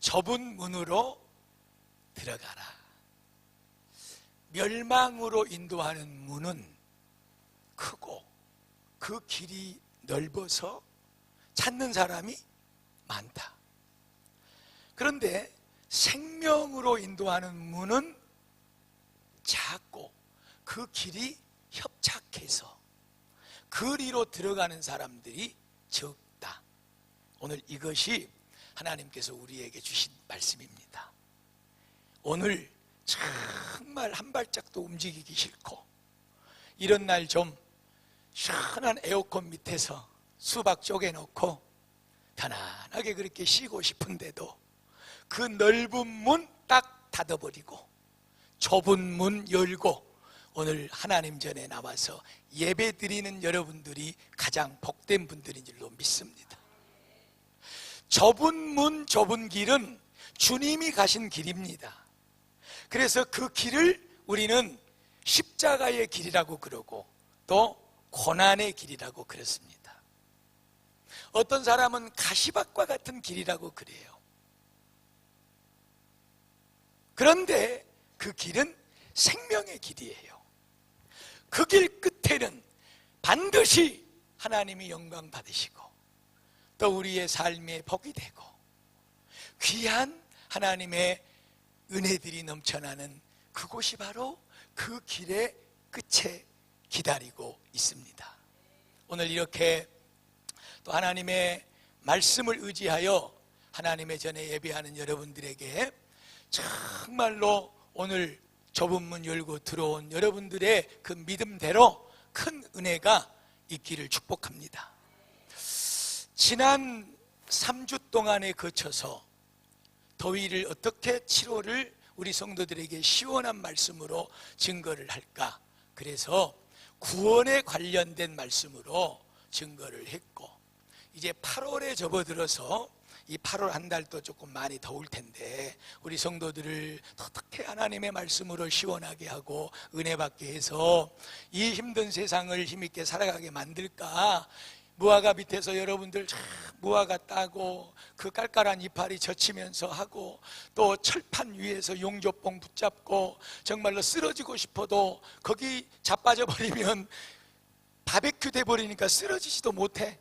좁은 문으로 들어가라. 멸망으로 인도하는 문은 크고 그 길이 넓어서 찾는 사람이 많다. 그런데 생명으로 인도하는 문은 작고 그 길이 협착해서 그리로 들어가는 사람들이 적다. 오늘 이것이 하나님께서 우리에게 주신 말씀입니다. 오늘 정말 한 발짝도 움직이기 싫고 이런 날 좀 시원한 에어컨 밑에서 수박 쪼개놓고 편안하게 그렇게 쉬고 싶은데도 그 넓은 문 딱 닫아버리고 좁은 문 열고 오늘 하나님 전에 나와서 예배 드리는 여러분들이 가장 복된 분들인 줄로 믿습니다. 좁은 문, 좁은 길은 주님이 가신 길입니다. 그래서 그 길을 우리는 십자가의 길이라고 그러고 또 고난의 길이라고 그랬습니다. 어떤 사람은 가시밭과 같은 길이라고 그래요. 그런데 그 길은 생명의 길이에요. 그 길 끝에는 반드시 하나님이 영광 받으시고 또 우리의 삶의 복이 되고 귀한 하나님의 은혜들이 넘쳐나는 그곳이 바로 그 길의 끝에 기다리고 있습니다. 오늘 이렇게 또 하나님의 말씀을 의지하여 하나님의 전에 예배하는 여러분들에게 정말로 오늘 좁은 문 열고 들어온 여러분들의 그 믿음대로 큰 은혜가 있기를 축복합니다. 지난 3주 동안에 거쳐서 더위를 어떻게 치료를 우리 성도들에게 시원한 말씀으로 증거를 할까? 그래서 구원에 관련된 말씀으로 증거를 했고 이제 8월에 접어들어서 이 8월 한 달도 조금 많이 더울 텐데 우리 성도들을 어떻게 하나님의 말씀으로 시원하게 하고 은혜 받게 해서 이 힘든 세상을 힘있게 살아가게 만들까 무화과 밑에서 여러분들 참 무화과 따고 그 깔깔한 이파리 젖히면서 하고 또 철판 위에서 용접봉 붙잡고 정말로 쓰러지고 싶어도 거기 자빠져 버리면 바베큐 돼 버리니까 쓰러지지도 못해.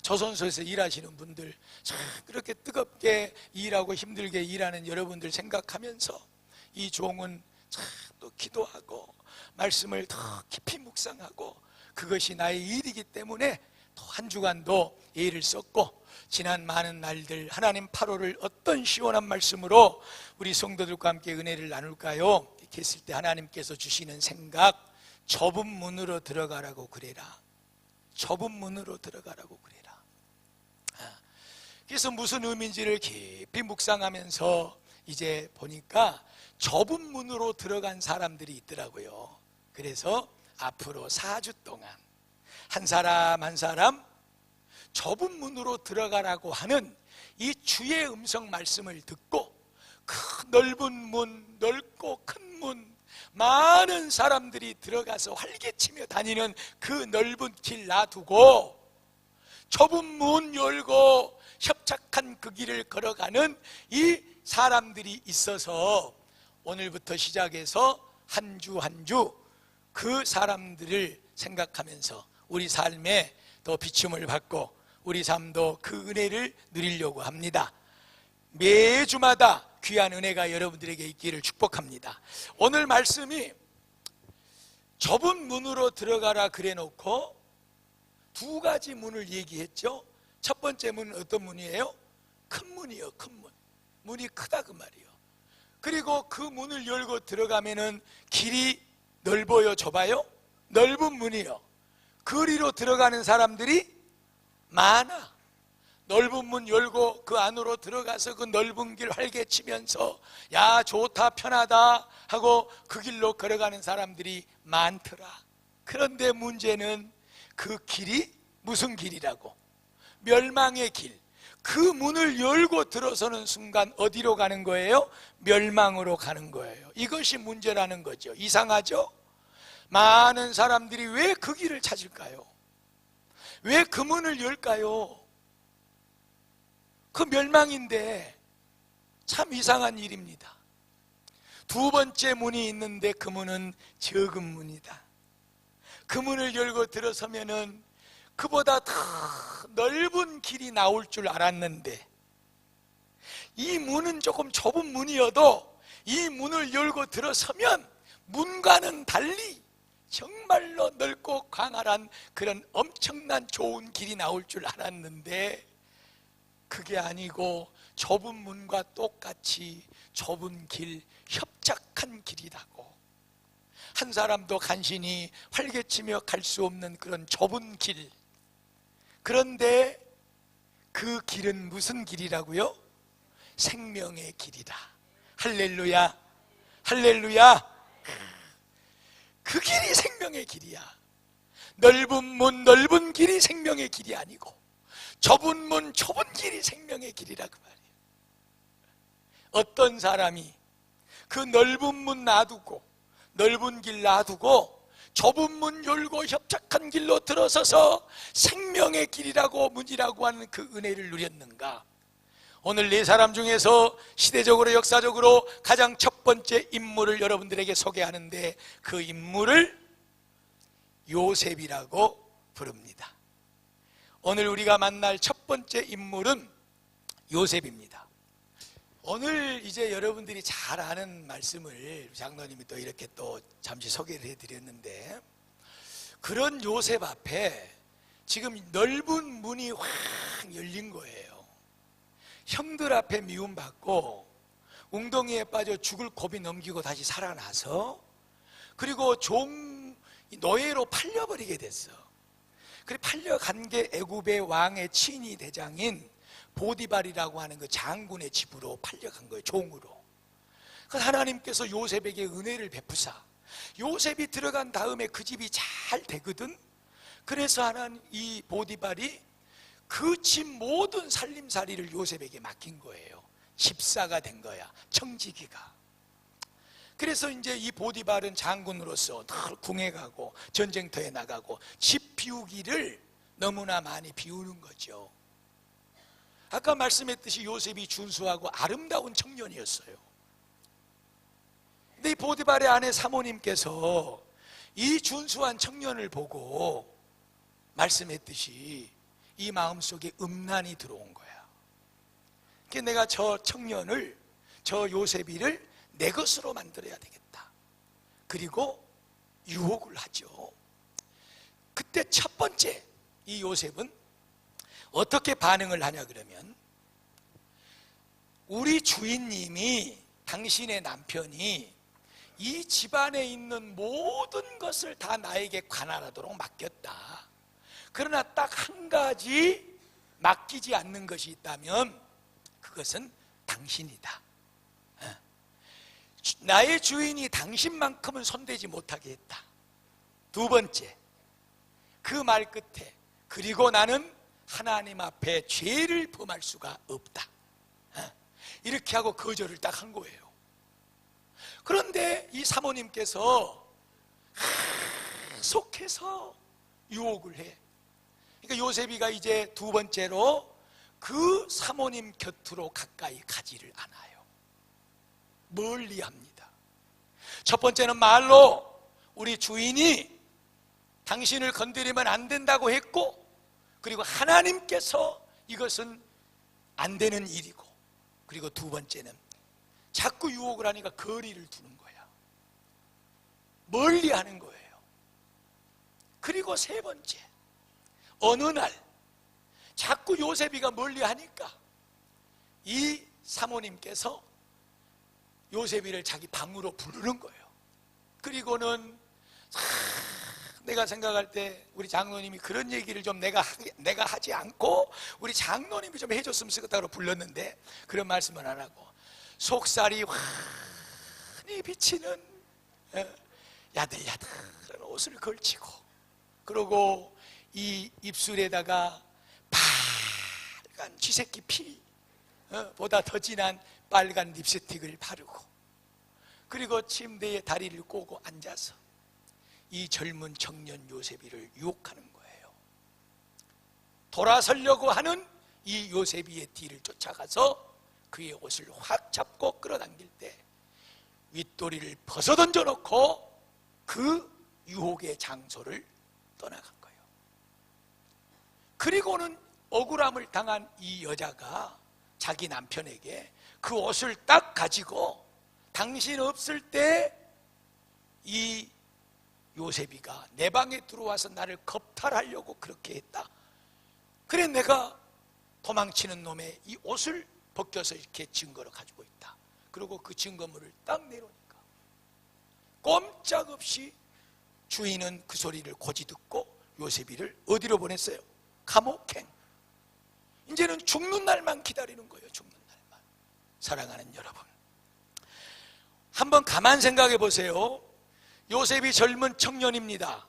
조선소에서 일하시는 분들 참 그렇게 뜨겁게 일하고 힘들게 일하는 여러분들 생각하면서 이 종은 참 또 기도하고 말씀을 더 깊이 묵상하고 그것이 나의 일이기 때문에 또 한 주간도 예를 썼고 지난 많은 날들 하나님 8월을 어떤 시원한 말씀으로 우리 성도들과 함께 은혜를 나눌까요? 이렇게 했을 때 하나님께서 주시는 생각 좁은 문으로 들어가라고 그래라. 좁은 문으로 들어가라고 그래라. 아, 그래서 무슨 의미인지를 깊이 묵상하면서 이제 보니까 좁은 문으로 들어간 사람들이 있더라고요. 그래서 앞으로 4주 동안 한 사람 한 사람 좁은 문으로 들어가라고 하는 이 주의 음성 말씀을 듣고 그 넓은 문, 넓고 큰 문, 많은 사람들이 들어가서 활개치며 다니는 그 넓은 길 놔두고 좁은 문 열고 협착한 그 길을 걸어가는 이 사람들이 있어서 오늘부터 시작해서 한 주 한 주 그 사람들을 생각하면서 우리 삶에 더 비춤을 받고 우리 삶도 그 은혜를 누리려고 합니다. 매주마다 귀한 은혜가 여러분들에게 있기를 축복합니다. 오늘 말씀이 좁은 문으로 들어가라 그래 놓고 두 가지 문을 얘기했죠. 첫 번째 문은 어떤 문이에요? 큰 문이요, 큰 문. 문이 크다 그 말이요. 그리고 그 문을 열고 들어가면은 길이 넓어요, 좁아요? 넓은 문이요. 거리로 들어가는 사람들이 많아. 넓은 문 열고 그 안으로 들어가서 그 넓은 길 활개치면서 야 좋다 편하다 하고 그 길로 걸어가는 사람들이 많더라. 그런데 문제는 그 길이 무슨 길이라고? 멸망의 길. 그 문을 열고 들어서는 순간 어디로 가는 거예요? 멸망으로 가는 거예요. 이것이 문제라는 거죠. 이상하죠? 많은 사람들이 왜 그 길을 찾을까요? 왜 그 문을 열까요? 그 멸망인데 참 이상한 일입니다. 두 번째 문이 있는데 그 문은 적은 문이다. 그 문을 열고 들어서면은 그보다 더 넓은 길이 나올 줄 알았는데 이 문은 조금 좁은 문이어도 이 문을 열고 들어서면 문과는 달리 정말로 넓고 광활한 그런 엄청난 좋은 길이 나올 줄 알았는데 그게 아니고 좁은 문과 똑같이 좁은 길, 협착한 길이라고. 한 사람도 간신히 활개치며 갈 수 없는 그런 좁은 길. 그런데 그 길은 무슨 길이라고요? 생명의 길이다. 할렐루야. 할렐루야. 생명의 길이야. 넓은 문, 넓은 길이 생명의 길이 아니고 좁은 문, 좁은 길이 생명의 길이라 그 말이에요. 어떤 사람이 그 넓은 문 놔두고 넓은 길 놔두고 좁은 문 열고 협착한 길로 들어서서 생명의 길이라고 문이라고 하는 그 은혜를 누렸는가? 오늘 네 사람 중에서 시대적으로 역사적으로 가장 첫 번째 인물을 여러분들에게 소개하는데 그 인물을 요셉이라고 부릅니다. 오늘 우리가 만날 첫 번째 인물은 요셉입니다. 오늘 이제 여러분들이 잘 아는 말씀을 장로님이 또 이렇게 또 잠시 소개를 해드렸는데 그런 요셉 앞에 지금 넓은 문이 확 열린 거예요. 형들 앞에 미움받고 웅덩이에 빠져 죽을 고비 넘기고 다시 살아나서 그리고 종 노예로 팔려버리게 됐어. 그래 팔려간 게 애굽의 왕의 친위 대장인 보디발이라고 하는 그 장군의 집으로 팔려간 거예요. 종으로. 그 하나님께서 요셉에게 은혜를 베푸사 요셉이 들어간 다음에 그 집이 잘 되거든. 그래서 하나님 이 보디발이 그 집 모든 살림살이를 요셉에게 맡긴 거예요. 집사가 된 거야. 청지기가. 그래서 이제 이 보디발은 장군으로서 늘 궁에 가고 전쟁터에 나가고 집 비우기를 너무나 많이 비우는 거죠. 아까 말씀했듯이 요셉이 준수하고 아름다운 청년이었어요. 근데 이 보디발의 아내 사모님께서 이 준수한 청년을 보고 말씀했듯이 이 마음속에 음란이 들어온 거야. 그래서 내가 저 청년을 저 요셉이를 내 것으로 만들어야 되겠다. 그리고 유혹을 하죠. 그때 첫 번째 이 요셉은 어떻게 반응을 하냐 그러면 우리 주인님이 당신의 남편이 이 집안에 있는 모든 것을 다 나에게 관할하도록 맡겼다. 그러나 딱 한 가지 맡기지 않는 것이 있다면 그것은 당신이다. 어. 나의 주인이 당신만큼은 손대지 못하게 했다. 두 번째, 그 말 끝에 그리고 나는 하나님 앞에 죄를 범할 수가 없다. 어. 이렇게 하고 거절을 딱 한 거예요. 그런데 이 사모님께서 속해서 유혹을 해. 그러니까 요셉이가 이제 두 번째로 그 사모님 곁으로 가까이 가지를 않아요. 멀리 합니다. 첫 번째는 말로 우리 주인이 당신을 건드리면 안 된다고 했고, 그리고 하나님께서 이것은 안 되는 일이고, 그리고 두 번째는 자꾸 유혹을 하니까 거리를 두는 거야. 멀리 하는 거예요. 그리고 세 번째, 어느 날 자꾸 요셉이가 멀리 하니까 이 사모님께서 요셉이를 자기 방으로 부르는 거예요. 그리고는 아, 내가 생각할 때 우리 장로님이 그런 얘기를 좀 내가 하, 내가 하지 않고 우리 장로님이 좀 해줬으면 좋겠다고 불렀는데 그런 말씀을 안 하고 속살이 환히 비치는 어, 야들야들한 옷을 걸치고 그리고 이 입술에다가 빨간 쥐새끼 피 보다 더 진한 빨간 립스틱을 바르고 그리고 침대에 다리를 꼬고 앉아서 이 젊은 청년 요셉이를 유혹하는 거예요. 돌아서려고 하는 이 요셉이의 뒤를 쫓아가서 그의 옷을 확 잡고 끌어당길 때 윗도리를 벗어 던져 놓고 그 유혹의 장소를 떠나간 거예요. 그리고는 억울함을 당한 이 여자가 자기 남편에게 그 옷을 딱 가지고 당신 없을 때 이 요셉이가 내 방에 들어와서 나를 겁탈하려고 그렇게 했다. 그래 내가 도망치는 놈의 이 옷을 벗겨서 이렇게 증거로 가지고 있다. 그리고 그 증거물을 딱 내놓으니까 꼼짝없이 주인은 그 소리를 고지 듣고 요셉이를 어디로 보냈어요? 감옥행. 이제는 죽는 날만 기다리는 거예요. 죽는 날만. 사랑하는 여러분. 한번 가만 생각해 보세요. 요셉이 젊은 청년입니다.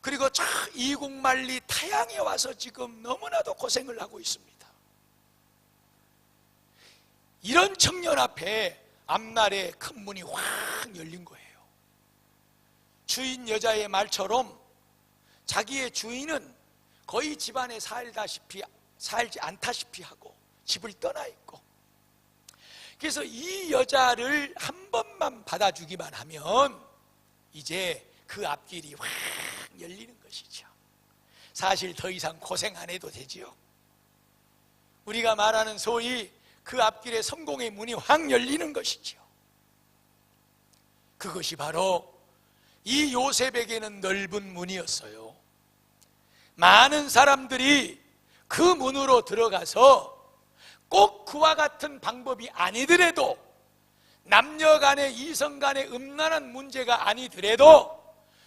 그리고 저 이국만리 타양에 와서 지금 너무나도 고생을 하고 있습니다. 이런 청년 앞에 앞날에 큰 문이 확 열린 거예요. 주인 여자의 말처럼 자기의 주인은 거의 집안에 살다시피 살지 않다시피 하고 집을 떠나 있고 그래서 이 여자를 한 번만 받아주기만 하면 이제 그 앞길이 확 열리는 것이죠. 사실 더 이상 고생 안 해도 되지요. 우리가 말하는 소위 그 앞길에 성공의 문이 확 열리는 것이죠. 그것이 바로 이 요셉에게는 넓은 문이었어요. 많은 사람들이 그 문으로 들어가서 꼭 그와 같은 방법이 아니더라도 남녀 간의 이성 간의 음란한 문제가 아니더라도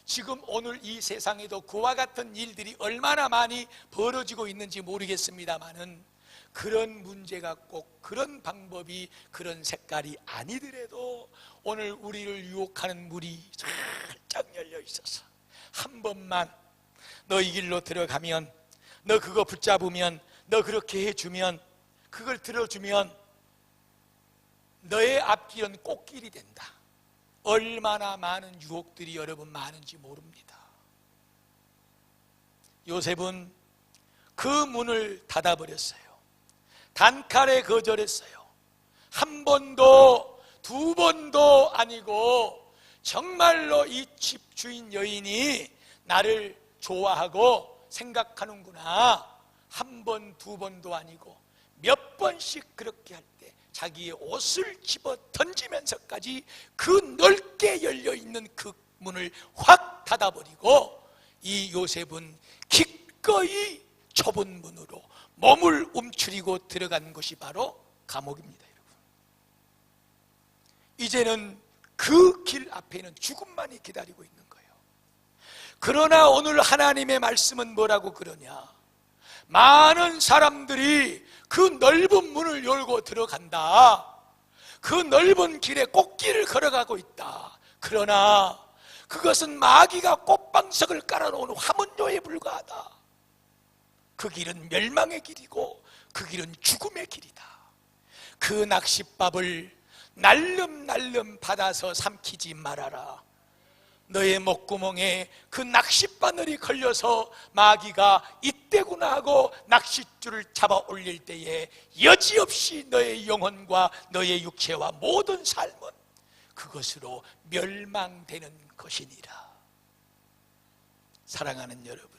지금 오늘 이 세상에도 그와 같은 일들이 얼마나 많이 벌어지고 있는지 모르겠습니다만은 그런 문제가 꼭 그런 방법이 그런 색깔이 아니더라도 오늘 우리를 유혹하는 물이 살짝 열려 있어서 한 번만 너이 길로 들어가면 너 그거 붙잡으면 너 그렇게 해주면 그걸 들어주면 너의 앞길은 꽃길이 된다. 얼마나 많은 유혹들이 여러분 많은지 모릅니다. 요셉은 그 문을 닫아버렸어요. 단칼에 거절했어요. 한 번도 두 번도 아니고 정말로 이 집 주인 여인이 나를 좋아하고 생각하는구나. 한 번, 두 번도 아니고 몇 번씩 그렇게 할 때 자기의 옷을 집어 던지면서까지 그 넓게 열려 있는 그 문을 확 닫아버리고 이 요셉은 기꺼이 좁은 문으로 몸을 움츠리고 들어간 것이 바로 감옥입니다, 여러분. 이제는 그 길 앞에는 죽음만이 기다리고 있는. 그러나 오늘 하나님의 말씀은 뭐라고 그러냐? 많은 사람들이 그 넓은 문을 열고 들어간다. 그 넓은 길에 꽃길을 걸어가고 있다. 그러나 그것은 마귀가 꽃방석을 깔아놓은 화문조에 불과하다. 그 길은 멸망의 길이고 그 길은 죽음의 길이다. 그 낚싯밥을 날름날름 받아서 삼키지 말아라. 너의 목구멍에 그 낚싯바늘이 걸려서 마귀가 이때구나 하고 낚싯줄을 잡아 올릴 때에 여지없이 너의 영혼과 너의 육체와 모든 삶은 그것으로 멸망되는 것이니라. 사랑하는 여러분,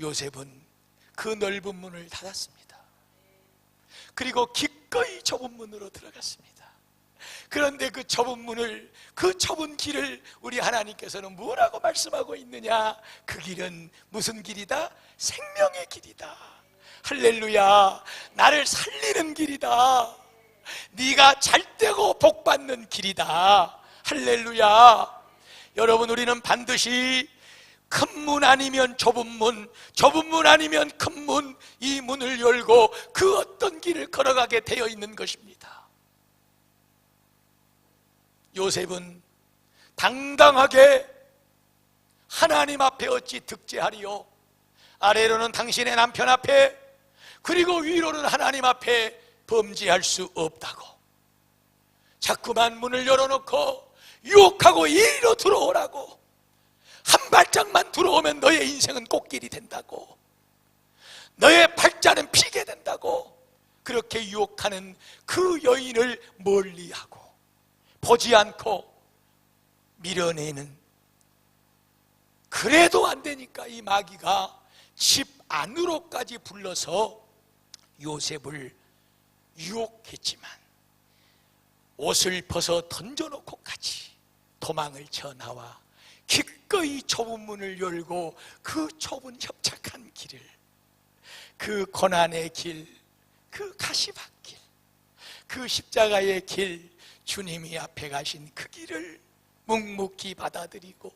요셉은 그 넓은 문을 닫았습니다. 그리고 기꺼이 좁은 문으로 들어갔습니다. 그런데 그 좁은 문을, 그 좁은 길을 우리 하나님께서는 뭐라고 말씀하고 있느냐? 그 길은 무슨 길이다? 생명의 길이다. 할렐루야. 나를 살리는 길이다. 네가 잘 되고 복 받는 길이다. 할렐루야. 여러분 우리는 반드시 큰문 아니면 좁은 문, 좁은 문 아니면 큰 문, 이 문을 열고 그 어떤 길을 걸어가게 되어 있는 것입니다. 요셉은 당당하게 하나님 앞에 어찌 득제하리요? 아래로는 당신의 남편 앞에 그리고 위로는 하나님 앞에 범죄할 수 없다고. 자꾸만 문을 열어놓고 유혹하고 이리로 들어오라고. 한 발짝만 들어오면 너의 인생은 꽃길이 된다고. 너의 팔자는 피게 된다고. 그렇게 유혹하는 그 여인을 멀리하고 보지 않고 밀어내는. 그래도 안 되니까 이 마귀가 집 안으로까지 불러서 요셉을 유혹했지만 옷을 벗어 던져놓고까지 도망을 쳐 나와 기꺼이 좁은 문을 열고 그 좁은 협착한 길을 그 고난의 길, 그 가시밭길, 그 십자가의 길, 주님이 앞에 가신 그 길을 묵묵히 받아들이고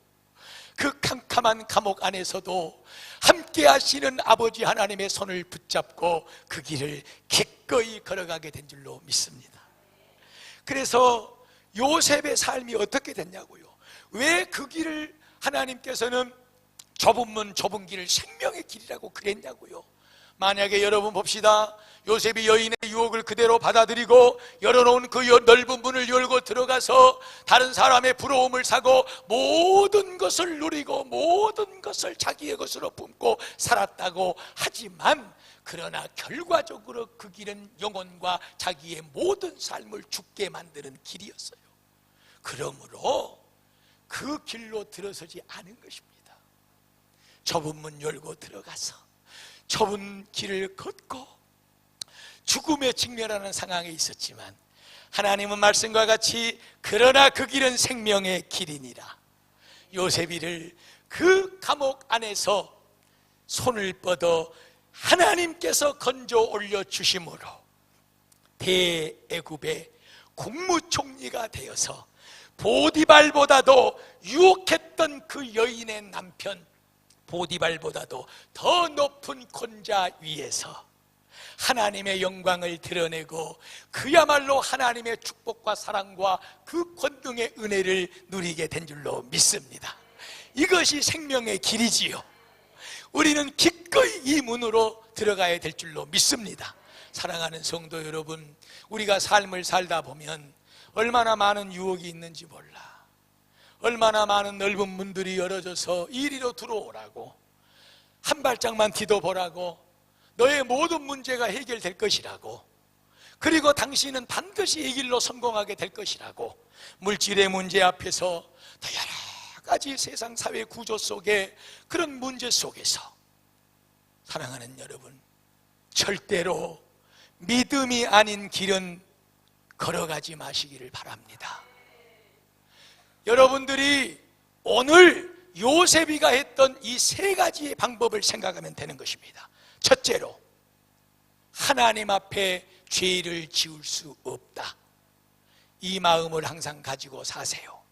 그 캄캄한 감옥 안에서도 함께 하시는 아버지 하나님의 손을 붙잡고 그 길을 기꺼이 걸어가게 된 줄로 믿습니다. 그래서 요셉의 삶이 어떻게 됐냐고요? 왜 그 길을 하나님께서는 좁은 문, 좁은 길을 생명의 길이라고 그랬냐고요? 만약에 여러분 봅시다. 요셉이 여인의 유혹을 그대로 받아들이고 열어놓은 그 여- 넓은 문을 열고 들어가서 다른 사람의 부러움을 사고 모든 것을 누리고 모든 것을 자기의 것으로 품고 살았다고 하지만 그러나 결과적으로 그 길은 영혼과 자기의 모든 삶을 죽게 만드는 길이었어요. 그러므로 그 길로 들어서지 않은 것입니다. 좁은 문 열고 들어가서 좁은 길을 걷고 죽음에 직면하는 상황에 있었지만 하나님은 말씀과 같이 그러나 그 길은 생명의 길이니라. 요셉이를 그 감옥 안에서 손을 뻗어 하나님께서 건져 올려 주심으로 대애굽의 국무총리가 되어서 보디발보다도 유혹했던 그 여인의 남편 보디발보다도 더 높은 권자 위에서 하나님의 영광을 드러내고 그야말로 하나님의 축복과 사랑과 그 권능의 은혜를 누리게 된 줄로 믿습니다. 이것이 생명의 길이지요. 우리는 기꺼이 이 문으로 들어가야 될 줄로 믿습니다. 사랑하는 성도 여러분, 우리가 삶을 살다 보면 얼마나 많은 유혹이 있는지 몰라. 얼마나 많은 넓은 문들이 열어져서 이리로 들어오라고 한 발짝만 디뎌 보라고 너의 모든 문제가 해결될 것이라고 그리고 당신은 반드시 이 길로 성공하게 될 것이라고 물질의 문제 앞에서 더 여러 가지 세상 사회 구조 속에 그런 문제 속에서 사랑하는 여러분 절대로 믿음이 아닌 길은 걸어가지 마시기를 바랍니다. 여러분들이 오늘 요셉이가 했던 이 세 가지의 방법을 생각하면 되는 것입니다. 첫째로 하나님 앞에 죄를 지을 수 없다. 이 마음을 항상 가지고 사세요.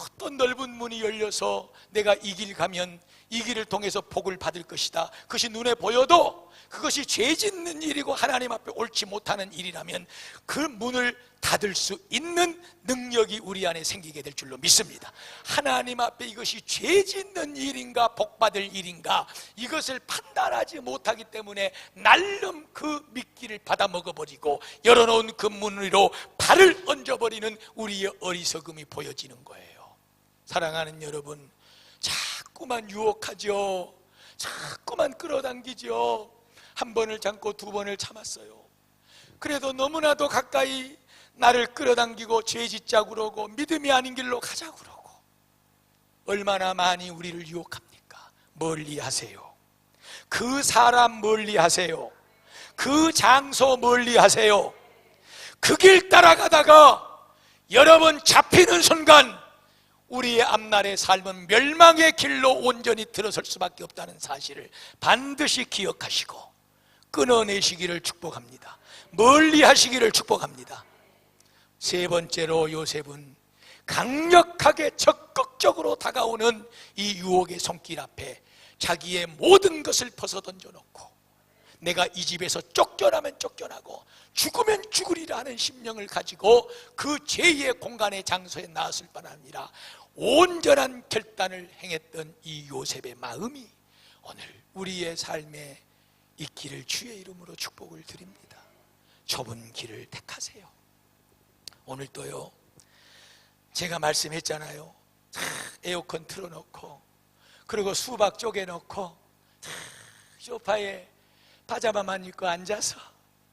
어떤 넓은 문이 열려서 내가 이 길 가면 이 길을 통해서 복을 받을 것이다. 그것이 눈에 보여도 그것이 죄 짓는 일이고 하나님 앞에 옳지 못하는 일이라면 그 문을 닫을 수 있는 능력이 우리 안에 생기게 될 줄로 믿습니다. 하나님 앞에 이것이 죄 짓는 일인가 복 받을 일인가 이것을 판단하지 못하기 때문에 날름 그 미끼를 받아 먹어버리고 열어놓은 그문 위로 발을 얹어버리는 우리의 어리석음이 보여지는 거예요. 사랑하는 여러분, 자꾸만 유혹하죠. 자꾸만 끌어당기죠. 한 번을 참고 두 번을 참았어요. 그래도 너무나도 가까이 나를 끌어당기고 죄 짓자 그러고 믿음이 아닌 길로 가자 그러고 얼마나 많이 우리를 유혹합니까? 멀리 하세요. 그 사람 멀리 하세요. 그 장소 멀리 하세요. 그 길 따라가다가 여러 번 잡히는 순간 우리의 앞날의 삶은 멸망의 길로 온전히 들어설 수밖에 없다는 사실을 반드시 기억하시고 끊어내시기를 축복합니다. 멀리 하시기를 축복합니다. 세 번째로 요셉은 강력하게 적극적으로 다가오는 이 유혹의 손길 앞에 자기의 모든 것을 벗어 던져놓고 내가 이 집에서 쫓겨나면 쫓겨나고 죽으면 죽으리라 하는 심령을 가지고 그 제2의 공간의 장소에 나왔을 뿐 아니라 온전한 결단을 행했던 이 요셉의 마음이 오늘 우리의 삶에 있기를 주의 이름으로 축복을 드립니다. 좁은 길을 택하세요. 오늘 또요. 제가 말씀했잖아요. 자, 에어컨 틀어놓고 그리고 수박 쪼개놓고 자, 소파에 파자마만 입고 앉아서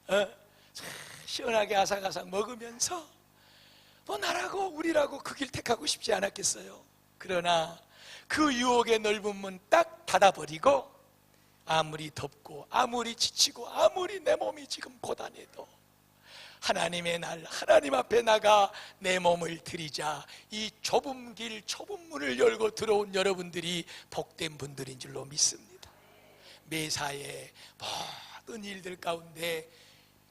어? 자, 시원하게 아삭아삭 먹으면서 뭐 나라고 우리라고 그 길 택하고 싶지 않았겠어요. 그러나 그 유혹의 넓은 문 딱 닫아버리고 아무리 덥고 아무리 지치고 아무리 내 몸이 지금 고단해도 하나님의 날 하나님 앞에 나가 내 몸을 드리자 이 좁은 길 좁은 문을 열고 들어온 여러분들이 복된 분들인 줄로 믿습니다 매사에 모든 일들 가운데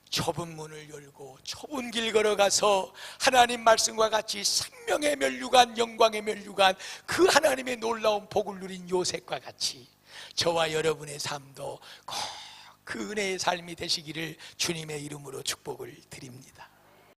좁은 문을 열고 좁은 길 걸어가서 하나님 말씀과 같이 생명의 멸류관 영광의 멸류관 그 하나님의 놀라운 복을 누린 요셉과 같이 저와 여러분의 삶도 꼭 그 은혜의 삶이 되시기를 주님의 이름으로 축복을 드립니다